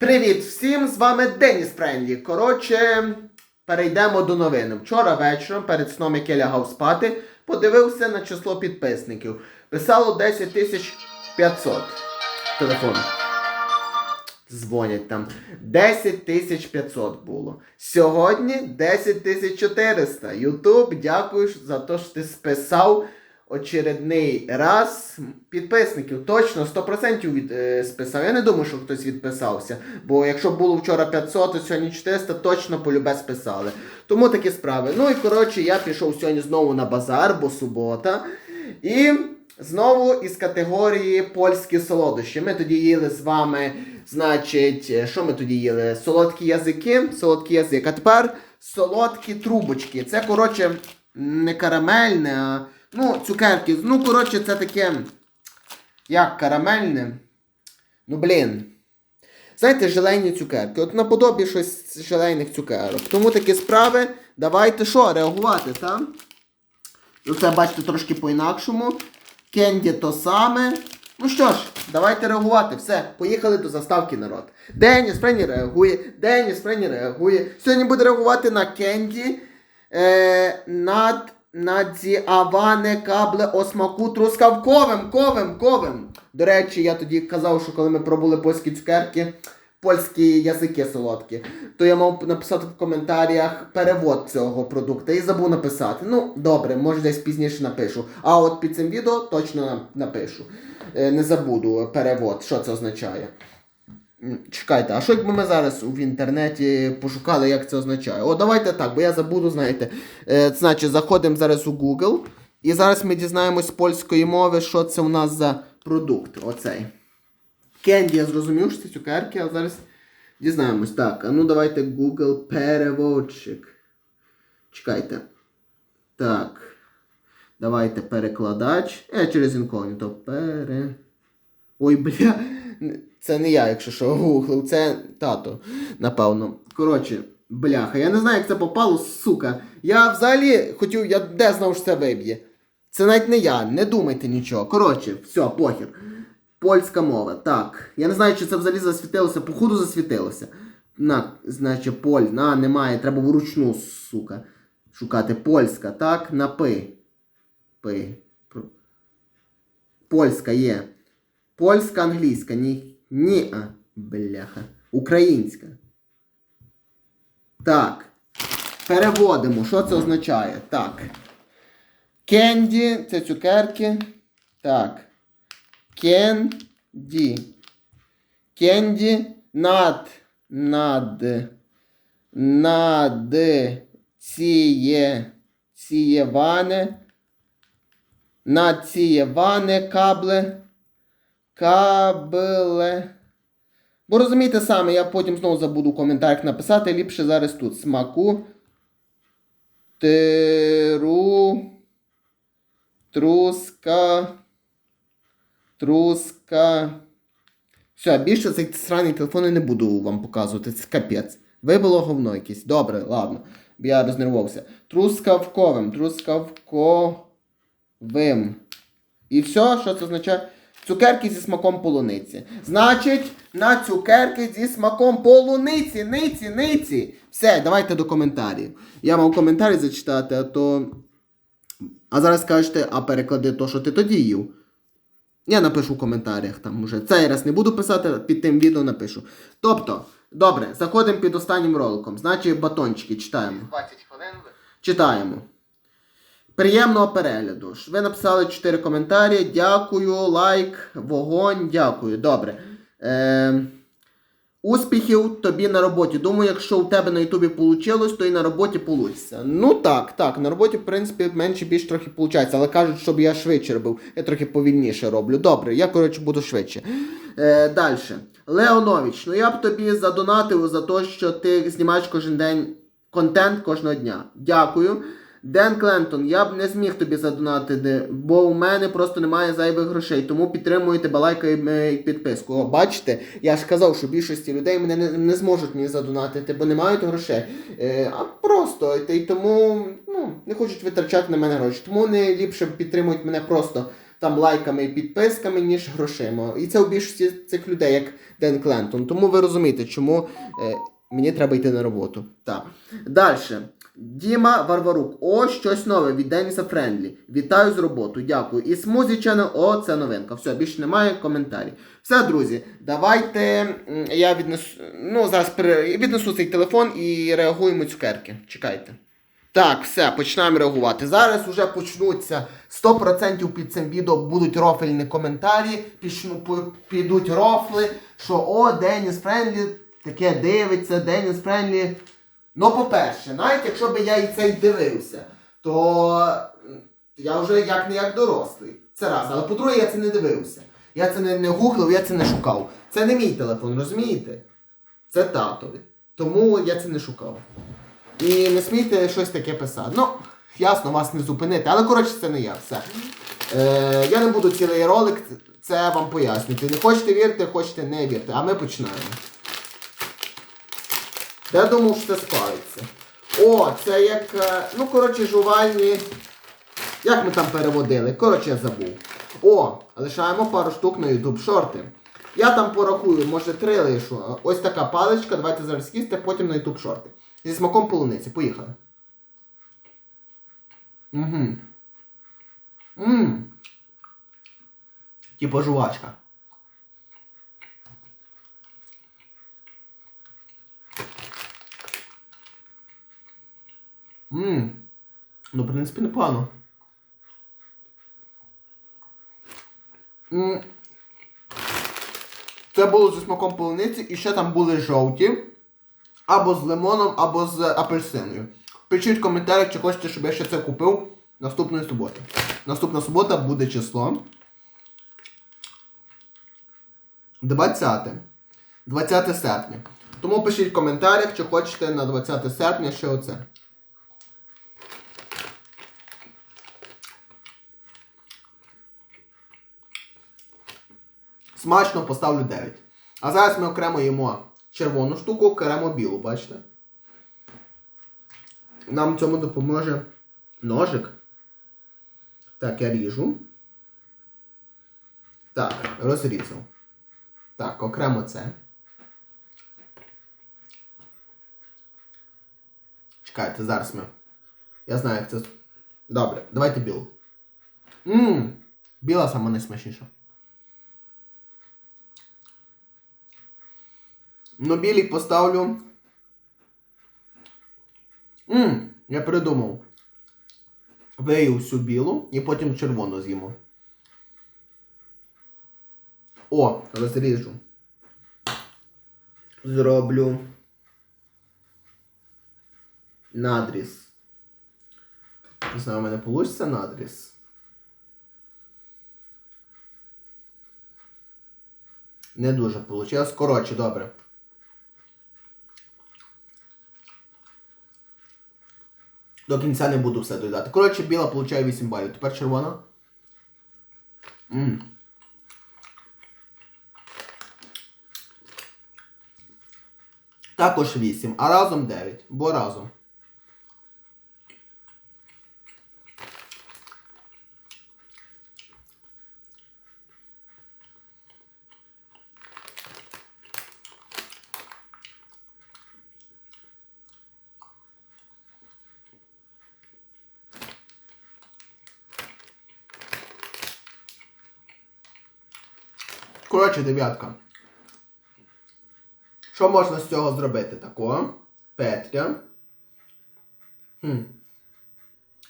Привіт всім! З вами Деніс Френдлі. Коротше, перейдемо до новин. Вчора вечором, перед сном, як я лягав спати, подивився на число підписників. Писало 10 тисяч 500. Телефон. Дзвонять там. 10 тисяч 500 було. Сьогодні 10 тисяч 400. Ютуб, дякую за те, що ти списав очередний раз підписників. Точно 100% від, е, списав. Я не думаю, що хтось відписався. Бо якщо було вчора 500, то сьогодні 400, точно полюбе списали. Тому такі справи. Ну і коротше, я пішов сьогодні знову на базар, бо субота. І знову із категорії польські солодощі. Ми тоді їли з вами, значить, е, що ми тоді їли? Солодкі язики, солодкі язик. А тепер солодкі трубочки. Це, коротше, не карамельне, а ну, цукерки. Ну, коротше, це таке. Як карамельне? Ну, блін. Знаєте, желейні цукерки. От наподобі щось желейних цукерок. Тому такі справи. Давайте що, реагувати, так? Ну, це бачите трошки по-інакшому. Кенді то саме. Ну що ж, давайте реагувати. Все, поїхали до заставки народ. Деніс Френі реагує, Деніс Френі реагує. Сьогодні буде реагувати на Кенді. Е, над надзіаване кабле осмаку трускавковим, ковим, ковим. До речі, я тоді казав, що коли ми пробули польські цукерки, польські язики солодкі, то я мав написати в коментарях перевод цього продукту і забув написати. Ну, добре, може десь пізніше напишу. А от під цим відео точно на- напишу. Е, Не забуду перевод, що це означає. Чекайте, а що якби ми зараз в інтернеті пошукали, як це означає? О, давайте так, бо я забуду, знаєте. Е, значить, заходимо зараз у Google, і зараз ми дізнаємось з польської мови, що це у нас за продукт. Оцей. Кенді, я зрозумів, що це цукерки, а зараз дізнаємось. Так, а ну давайте Google переводчик. Чекайте. Так. Давайте перекладач. Е, через інкогніто. Пере. Ой, бля. Це не я, якщо що, гуглив, це тато, напевно. Коротше, бляха, я не знаю, як це попало, сука. Я взагалі хотів, я де знав, що це виб'є. Це навіть не я, не думайте нічого. Коротше, все, похер. Польська мова. Так. Я не знаю, чи це взагалі засвітилося, походу засвітилося. На, значить, поль. На, немає, треба вручну, сука. Шукати польська, так, на пи. Пи. Польська є. Польська, англійська, ні. Ні, а, бляха. Українська. Так. Переводимо. Що це означає? Так. Кенді, це цукерки. Так. Кенді. Кенді над. Над. Над. Ціє. Цієване. Над цієване кабле. Кабле. Бо розумієте саме, я потім знову забуду в коментарях написати. Ліпше зараз тут. Смаку. Теру. Труска. Труска. Все, більше цих сраних телефонів не буду вам показувати. Це капець. Вибило говно якесь. Добре, ладно. Я рознервувався. Трускавковим. Трускавковим. І все, що це означає? Цукерки зі смаком полуниці. Значить, на цукерки зі смаком полуниці, ниці, ниці. Все, давайте до коментарів. Я мав коментарі зачитати, а то. А зараз кажете, а переклади то, що ти тоді їв. Я напишу в коментарях там уже. Цей раз не буду писати, під тим відео напишу. Тобто, добре, заходимо під останнім роликом. Значить, батончики читаємо. 20 хвилин. Читаємо. Приємного перегляду. Ви написали 4 коментарі. Дякую, лайк, вогонь, дякую. Добре. Е, успіхів тобі на роботі. Думаю, якщо у тебе на Ютубі вийшло, то і на роботі вийде. Ну так, так, на роботі, в принципі, менше більш трохи виходить, але кажуть, щоб я швидше робив. Я трохи повільніше роблю. Добре, я, коротше, буду швидше. Е, Далі. Леонович, ну я б тобі задонатив за те, що ти знімаєш кожен день контент кожного дня. Дякую. Ден Клентон, я б не зміг тобі задонатити, бо у мене просто немає зайвих грошей, тому підтримую тебе лайками і підписку. О, бачите, я ж казав, що більшості людей мене не, не зможуть мені задонатити, бо не мають грошей. Е, а просто й тому ну, не хочуть витрачати на мене гроші. Тому вони ліпше підтримують мене просто там лайками і підписками, ніж грошима. І це у більшості цих людей, як Ден Клентон. Тому ви розумієте, чому е, мені треба йти на роботу. Так. Далі. Діма Варварук. О, щось нове від Деніса Френдлі. Вітаю з роботою, дякую. І Смузі Channel, о, це новинка. Все, більше немає коментарів. Все, друзі, давайте я віднесу. Ну, зараз віднесу цей телефон і реагуємо цукерки. Чекайте. Так, все, починаємо реагувати. Зараз вже почнуться 100% під цим відео будуть рофельні коментарі, підуть рофли, що о, Деніс Френлі таке дивиться, Деніс Френлі. Ну, по-перше, навіть якщо б я і це й дивився, то я вже як не як дорослий. Це раз. Але по-друге, я це не дивився. Я це не, не гуглив, я це не шукав. Це не мій телефон, розумієте? Це татові. Тому я це не шукав. І не смійте щось таке писати. Ну, ясно, вас не зупинити, але коротше це не я. Все. Е, я не буду цілий ролик це вам пояснювати. Не хочете вірити, хочете не вірте. А ми починаємо. Я думав, що це спалиться. О, це як. е, Ну, коротше, жувальні. Як ми там переводили? Коротше, я забув. О, лишаємо пару штук на YouTube шорти. Я там порахую, може три лишу. Ось така паличка, давайте зараз їсти, потім на YouTube шорти. Зі смаком полуниці. Поїхали. Угу. Ммм. Типа жувачка. Ммм. Ну, в принципі, непогано. М. Це було зі смаком полуниці і ще там були жовті. Або з лимоном, або з апельсиною. Пишіть в коментарях, чи хочете, щоб я ще це купив наступної суботи. Наступна субота буде число. 20. 20 серпня. Тому пишіть в коментарях, чи хочете на 20 серпня ще оце. Смачно поставлю 9. А зараз ми окремо їмо червону штуку, окремо білу, бачите? Нам цьому допоможе ножик. Так, я ріжу. Так, розрізав. Так, окремо це. Чекайте, зараз ми. Я знаю, як це. Добре, давайте білу. Ммм, біла сама найсмачніша. Ну, білій поставлю. Ммм, я придумав. Вию всю білу і потім червону з'їмо. О, розріжу. Зроблю. Надріз. Не знаю, у мене вийде надріз. Не дуже вийшло. Коротше, добре. До кінця не буду все доїдати. Коротше, біла получає 8 балів. Тепер червона. М. Також 8, а разом 9. Бо разом. Коротше, дев'ятка. Що можна з цього зробити такого? Петря. Хм.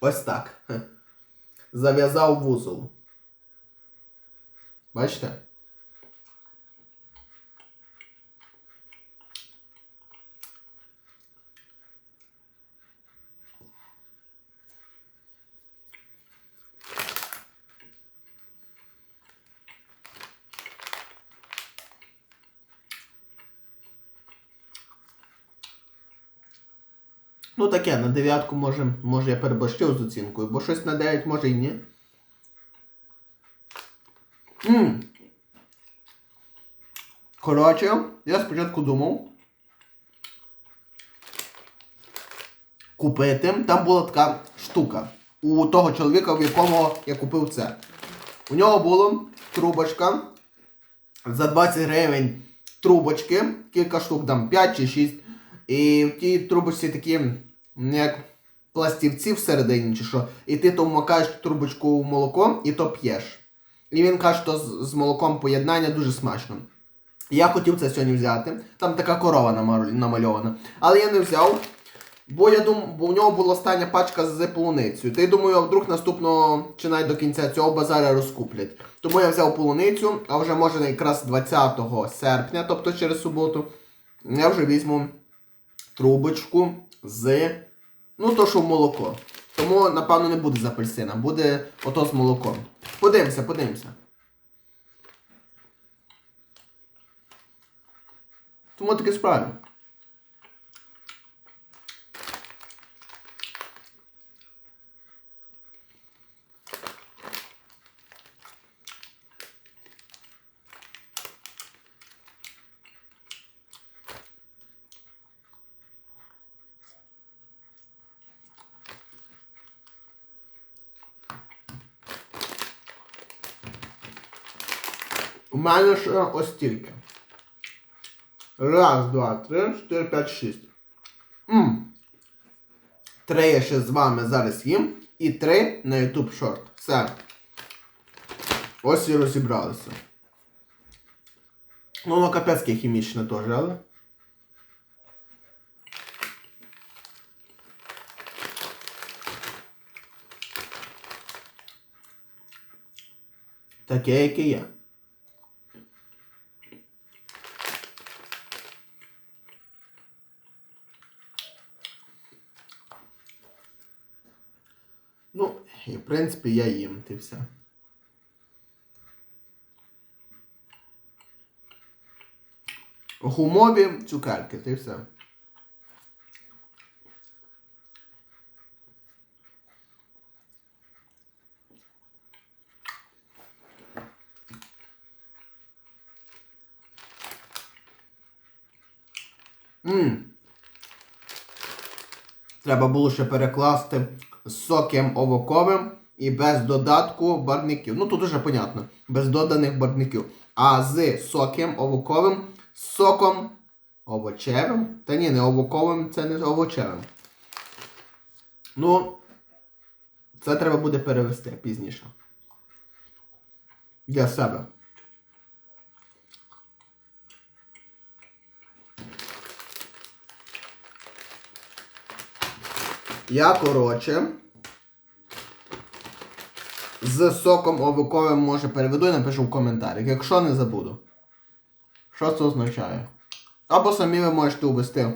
Ось так. Зав'язав вузол. Бачите? Ну таке, на дев'ятку може, може я переборщив з оцінкою, бо щось на 9 може і ні. Ммм. Коротше, я спочатку думав купити. Там була така штука у того чоловіка, в якому я купив це. У нього була трубочка за 20 гривень трубочки, кілька штук, там 5 чи 6. І в тій трубочці такі, як пластівці всередині чи що. І ти то вмикаєш трубочку в молоко і то п'єш. І він каже, що з, молоком поєднання дуже смачно. Я хотів це сьогодні взяти. Там така корова намальована. Але я не взяв. Бо я думав, бо у нього була остання пачка з полуницею. Та й думаю, а вдруг наступного чи навіть до кінця цього базаря розкуплять. Тому я взяв полуницю, а вже може якраз 20 серпня, тобто через суботу, я вже візьму трубочку з. Ну, то, що молоко. Тому, напевно, не буде з апельсина, буде ото з молоком. Подивимося, подивимося. Тому таке справи. У мене ще ось стільки. Раз, два, три, чотири, п'ять, шість. М. Три я ще з вами зараз їм. І три на YouTube Short. Все. Ось і розібралися. Ну, воно капецьке хімічне теж, але. Таке, яке є. Ну, і в принципі я їм, ти все. Гумові цукерки, ти все. Ммм. Треба було ще перекласти з соком овоковим і без додатку барників. Ну тут уже понятно, без доданих барників. А з соком овоковим, соком овочевим. Та ні, не овоковим, це не овочевим. Ну, це треба буде перевести пізніше. Для себе. Я, коротше, з соком овоковим може переведу і напишу в коментарях, якщо не забуду. Що це означає? Або самі ви можете увести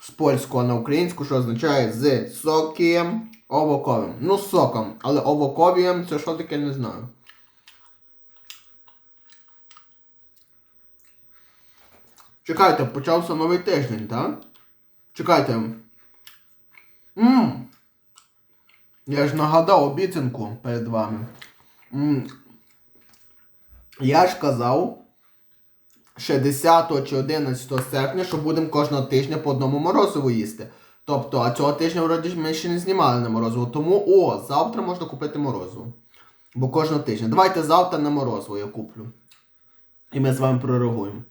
з польського на українську, що означає з соком овоковим. Ну, соком, але овоковієм це що таке не знаю. Чекайте, почався новий тиждень, так? Чекайте. Ммм. Я ж нагадав обіцянку перед вами. Я ж казав ще 10 чи 11 серпня, що будемо кожного тижня по одному морозиву їсти. Тобто, а цього тижня вроді ми ще не знімали на морозиво. Тому о, завтра можна купити морозиво. Бо кожного тижня. Давайте завтра на морозиво я куплю. І ми з вами прореагуємо.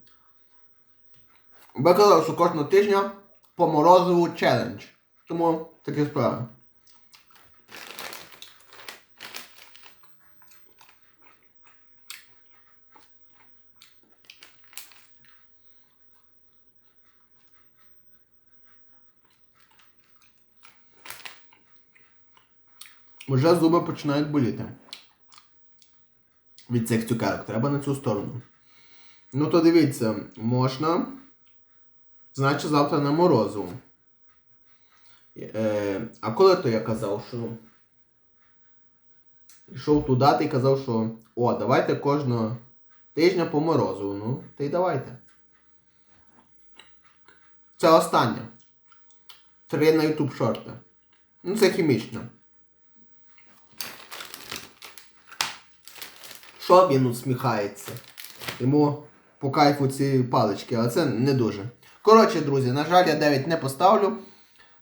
Бо я казав, що кожного тижня по морозиву челендж. Тому такі справи. Вже зуби починають боліти. Від цих цукерок. Треба на цю сторону. Ну то дивіться, можна. Значить завтра на морозиво. Е, а коли то я казав, що. Йшов туди й казав, що о, давайте кожного тижня по морозу. Ну, та й давайте. Це останнє. Три на YouTube шорти. Ну це хімічно. Що він усміхається? Йому по кайфу ці палички, але це не дуже. Коротше, друзі, на жаль, я 9 не поставлю,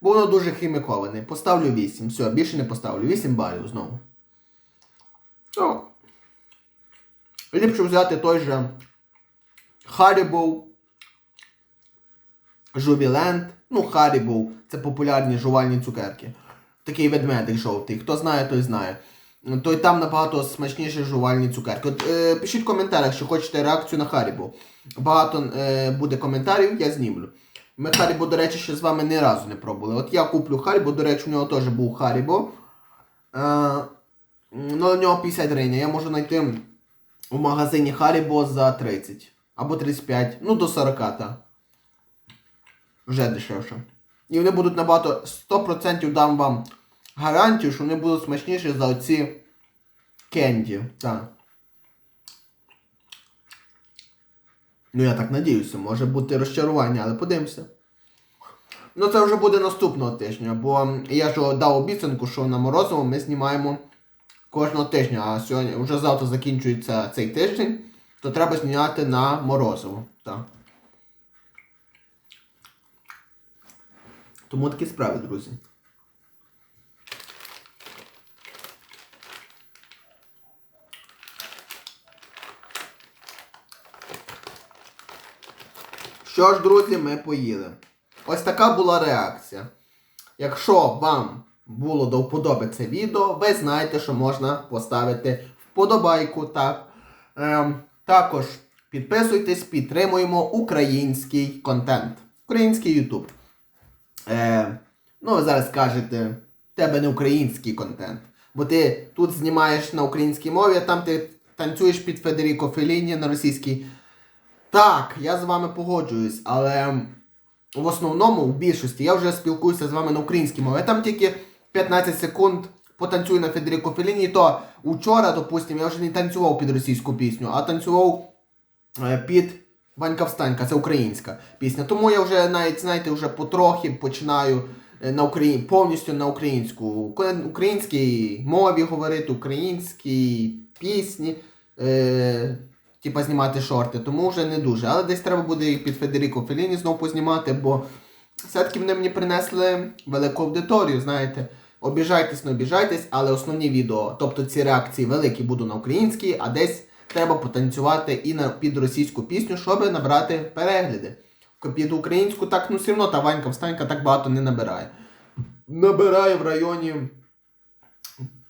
бо воно дуже хіміковане. Поставлю 8. Все, більше не поставлю. 8 балів знову. Ну, Ліпше взяти той же Харібоу, Жувіленд. Ну, Харібоу це популярні жувальні цукерки. Такий ведмедик жовтий. Хто знає, той знає. То й там набагато смачніші жувальні цукерки. От, е, пишіть в коментарях, що хочете реакцію на Харібо. Багато е, буде коментарів, я знімлю. Ми Харібо, до речі, ще з вами ні разу не пробували. От я куплю Харібо, до речі, у нього теж був Харібо. Е, ну, у нього 50 гривень. Я можу знайти у магазині Харібо за 30. Або 35. Ну, до 40, так. Вже дешевше. І вони будуть набагато 100% дам вам гарантію, що вони будуть смачніші за оці кенді. Так. Ну я так надіюся, може бути розчарування, але подивимося. Ну це вже буде наступного тижня, бо я ж дав обіцянку, що на Морозово ми знімаємо кожного тижня, а сьогодні вже завтра закінчується цей тиждень, то треба зняти на Морозово. Так. Тому такі справи, друзі. Що ж, друзі, ми поїли. Ось така була реакція. Якщо вам було до вподоби це відео, ви знаєте, що можна поставити вподобайку. Так. Ем, також підписуйтесь, підтримуємо український контент. Український YouTube. Е, ну, ви зараз скажете, в тебе не український контент. Бо ти тут знімаєш на українській мові, а там ти танцюєш під Федеріко Феліні на російській. Так, я з вами погоджуюсь, але в основному, в більшості, я вже спілкуюся з вами на українській мові. Там тільки 15 секунд потанцюю на Федеріко Феліні, то учора, допустимо, я вже не танцював під російську пісню, а танцював е, під Ванька Встанька, це українська пісня. Тому я вже навіть, знаєте, вже потрохи починаю е, на Україні, повністю на українську, українській мові говорити, українській пісні. Е, Типа знімати шорти, тому вже не дуже. Але десь треба буде і під Федеріко Феліні знову познімати, бо все-таки вони мені принесли велику аудиторію, знаєте. Обіжайтесь, не обіжайтесь, але основні відео, тобто ці реакції великі будуть на українській, а десь треба потанцювати і на під російську пісню, щоб набрати перегляди. Під українську так, ну все одно та Ванька Встанька так багато не набирає. Набирає в районі.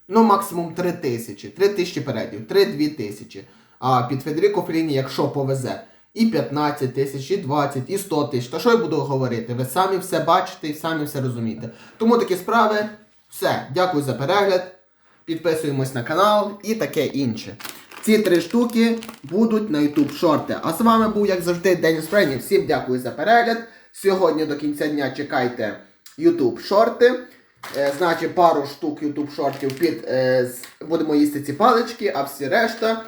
Ну, максимум 3 тисячі. 3 тисячі переглядів, 3-2 тисячі. А під Федеріко Феліні, якщо повезе, і 15 тисяч, і 20, і 100 тисяч. Та що я буду говорити? Ви самі все бачите і самі все розумієте. Тому такі справи. Все. Дякую за перегляд. Підписуємось на канал і таке інше. Ці три штуки будуть на YouTube шорти. А з вами був, як завжди, Деніс Френі. Всім дякую за перегляд. Сьогодні до кінця дня чекайте YouTube шорти. Е, значить, пару штук YouTube шортів під е, будемо їсти ці палички, а всі решта.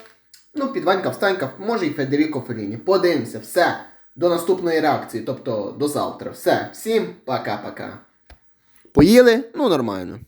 Ну, під Ванька Встанька, може і Федеріко Феліні. Подивимося, все. До наступної реакції, тобто до завтра. Все. Всім пока-пока. Поїли? Ну, нормально.